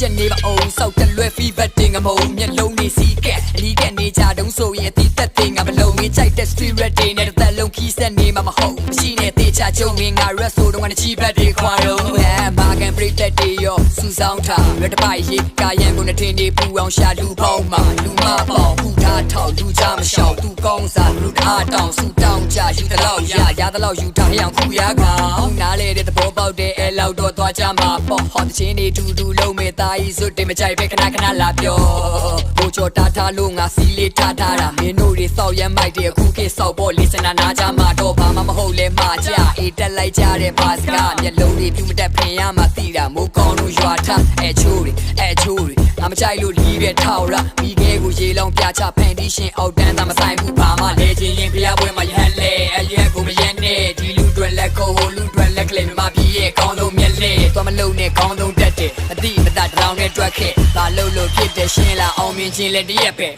ချက်နေပါအောင်စောက်တက်လွဲဖီဘတ်တင်ကမုံမျက်လုံးနေစီကက်အနီးကက်နေကြတုံးဆိုရင်အတိသက်တင်ကမလုံးငေးကြိုက်တဲ့ street red day နဲ့တစ်သက်လုံးခီးဆက်နေမှာမဟုတ်မရှိနဲ့တေချာချုံငင်ငါ rest ဆိုတော့ငါချီဘတ်တွေခွာတော့ဟဲ့မာကန်ပရိသတ်တွေရောစူဆောင်းထားရတပိုက်ရေးကာယံကုန်တဲ့ထင်းတွေပူအောင်ရှာလူပေါင်းမှာလူမပေါင်း ပူထားထောက်လူကြမရှောင်သူကောင်းစားလူထားတောင်စူတောင်းကြယူတလောက်ရရတလောက်ယူထားရအောင်ခုရကောင်နားလေတဲ့သဘောပေါက်တဲ့အဲလောက်တော့သွားကြမှာပေါ့ဟောတချင်းတွေတူတူလုံးမဲ့သားကြီးစွတ်တင်မကြိုက်ပဲခဏခဏလာပြောဘိုးချောတားထားလို့ငါစီလေးထားထားတာမင်းတို့တွေစောက်ရမ်းမိုက်တဲ့အခုခေတ်စောက်ဖို့လီစနာနာကြမှာတော့ဘာမှမဟုတ်လဲမှာကြအေးတက်လိုက်ကြတဲ့ဘာစကားမျက်လုံးတွေပြူမတက်ဖင်ရမှသိတာမိုးကောင်းလို့ရွာထားအဲချိုးတွေအဲချိုးတွေငါမကြိုက်လို့လီးပဲထောက်ရမိခဲ ကိုရေလုံးပြချဖန်တီးရှင်အောက်တန်းသားမဆိုင်ဘူးဘာမှလဲချင်းရင်ဖျားပွဲမှာရဟန်းလဲအရက်ကိုမရက်နဲ့ဒီလူတွေလက်ကိုဟိုလူတွေလက်ကလေးမပြည့်ရဲ့ကောင်းဆုံးမျက်လဲသွားမလုံနဲ့ကောင်းဆုံးတက်တယ်အတိမတတောင်နဲ့တွက်ခဲ့ဘာလို့လို့ဖြစ်တယ်ရှင်းလာအောင်မြင်ချင်းလက်တရက်ပဲ